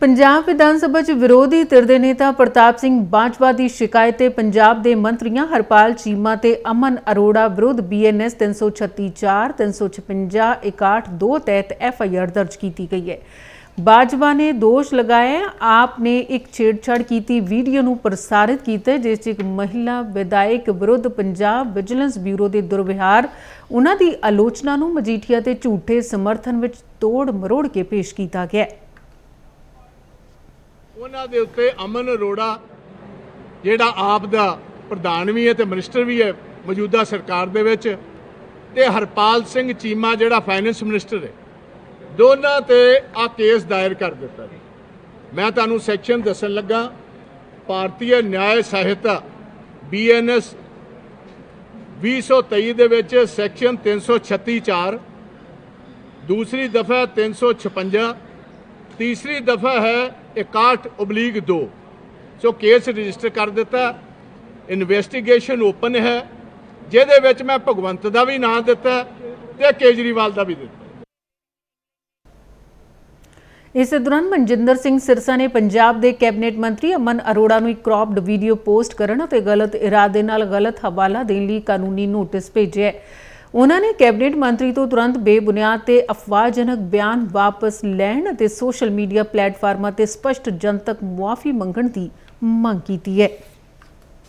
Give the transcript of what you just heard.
ਪੰਜਾਬ ਵਿਧਾਨ ਸਭਾ 'ਚ ਵਿਰੋਧੀ ਧਿਰ ਦੇ ਨੇਤਾ ਪ੍ਰਤਾਪ ਸਿੰਘ ਬਾਜਵਾ ਦੀ ਸ਼ਿਕਾਇਤ ਤੇ ਪੰਜਾਬ ਦੇ ਮੰਤਰੀਆਂ ਹਰਪਾਲ ਚੀਮਾ ਤੇ ਅਮਨ ਅਰੋੜਾ ਵਿਰੁੱਧ ਬੀਐਨਐਸ 336 4 356 61 2 ਤਹਿਤ ਐਫਆਈਆਰ ਦਰਜ ਕੀਤੀ ਗਈ ਹੈ। ਬਾਜਵਾ ਨੇ ਦੋਸ਼ ਲਗਾਇਆ ਆਪ ਨੇ ਇੱਕ ਛੇੜਛਾੜ ਕੀਤੀ ਵੀਡੀਓ ਨੂੰ ਪ੍ਰਸਾਰਿਤ ਕੀਤਾ, ਜਿਸ 'ਚ ਇੱਕ ਮਹਿਲਾ ਵਿਧਾਇਕ ਵਿਰੁੱਧ ਪੰਜਾਬ ਵਿਜੀਲੈਂਸ ਬਿਊਰੋ ਦੇ ਦੁਰਵਿਹਾਰ, ਉਹਨਾਂ ਦੀ ਆਲੋਚਨਾ ਨੂੰ ਮਜੀਠੀਆ ਤੇ ਝੂਠੇ ਸਮਰਥਨ ਵਿੱਚ ਤੋੜ ਮਰੋੜ ਕੇ ਪੇਸ਼ ਕੀਤਾ ਗਿਆ ਹੈ। ਉਹਨਾਂ ਦੇ ਉੱਤੇ ਅਮਨ ਅਰੋੜਾ, ਜਿਹੜਾ ਆਪ ਦਾ ਪ੍ਰਧਾਨ ਵੀ ਹੈ ਤੇ ਮਿਨਿਸਟਰ ਵੀ ਹੈ, ਮੌਜੂਦਾ ਸਰਕਾਰ ਦੇ ਵਿੱਚ ਤੇ ਹਰਪਾਲ ਸਿੰਘ ਚੀਮਾ, ਜਿਹੜਾ ਫਾਈਨੈਂਸ ਮਿਨਿਸਟਰ ਹੈ। ਦੋਨਾਂ ਤੇ ਆ ਕੇਸ ਦਾਇਰ ਕਰ ਦਿੱਤਾ ਮੈਂ ਤੁਹਾਨੂੰ ਸੈਕਸ਼ਨ ਦੱਸਣ ਲੱਗਾ, ਭਾਰਤੀ ਨਿਆਇ ਸਹਾਇਤਾ ਬੀਐਨਐਸ 2023 ਦੇ ਵਿੱਚ ਸੈਕਸ਼ਨ 336 4 ਦੂਸਰੀ ਦਫਾ 356 ਤੀਸਰੀ ਦਫਾ ਹੈ 61 ਓਬਲੀਗ 2 ਸੋ ਕੇਸ ਰਜਿਸਟਰ ਕਰ ਦਿੱਤਾ। ਇਨਵੈਸਟੀਗੇਸ਼ਨ ਓਪਨ ਹੈ। ਜਿਹਦੇ ਵਿੱਚ ਮੈਂ ਭਗਵੰਤ ਦਾ ਵੀ ਨਾਂ ਦਿੱਤਾ ਤੇ ਕੇਜਰੀਵਾਲ ਦਾ ਵੀ ਦਿੱਤਾ। ਇਸੇ ਦੌਰਾਨ ਮਨਜਿੰਦਰ ਸਿੰਘ ਸਿਰਸਾ ਨੇ ਪੰਜਾਬ ਦੇ ਕੈਬਨਿਟ ਮੰਤਰੀ ਅਮਨ ਅਰੋੜਾ ਨੂੰ ਇੱਕ ਕ੍ਰੌਪਡ ਵੀਡੀਓ ਪੋਸਟ ਕਰਨ ਅਤੇ ਗਲਤ ਇਰਾਦੇ ਨਾਲ ਗਲਤ ਹਵਾਲਾ ਦੇਣ ਲਈ ਕਾਨੂੰਨੀ ਨੋਟਿਸ ਭੇਜਿਆ ਹੈ। ਉਹਨਾਂ ਨੇ ਕੈਬਨਿਟ ਮੰਤਰੀ ਤੋਂ ਤੁਰੰਤ ਬੇਬੁਨਿਆਦ ਤੇ ਅਫਵਾਹਜਨਕ ਬਿਆਨ ਵਾਪਸ ਲੈਣ ਅਤੇ ਸੋਸ਼ਲ ਮੀਡੀਆ ਪਲੇਟਫਾਰਮਾਂ ਤੇ ਸਪਸ਼ਟ ਜਨਤਕ ਮੁਆਫੀ ਮੰਗਣ ਦੀ ਮੰਗ ਕੀਤੀ ਹੈ।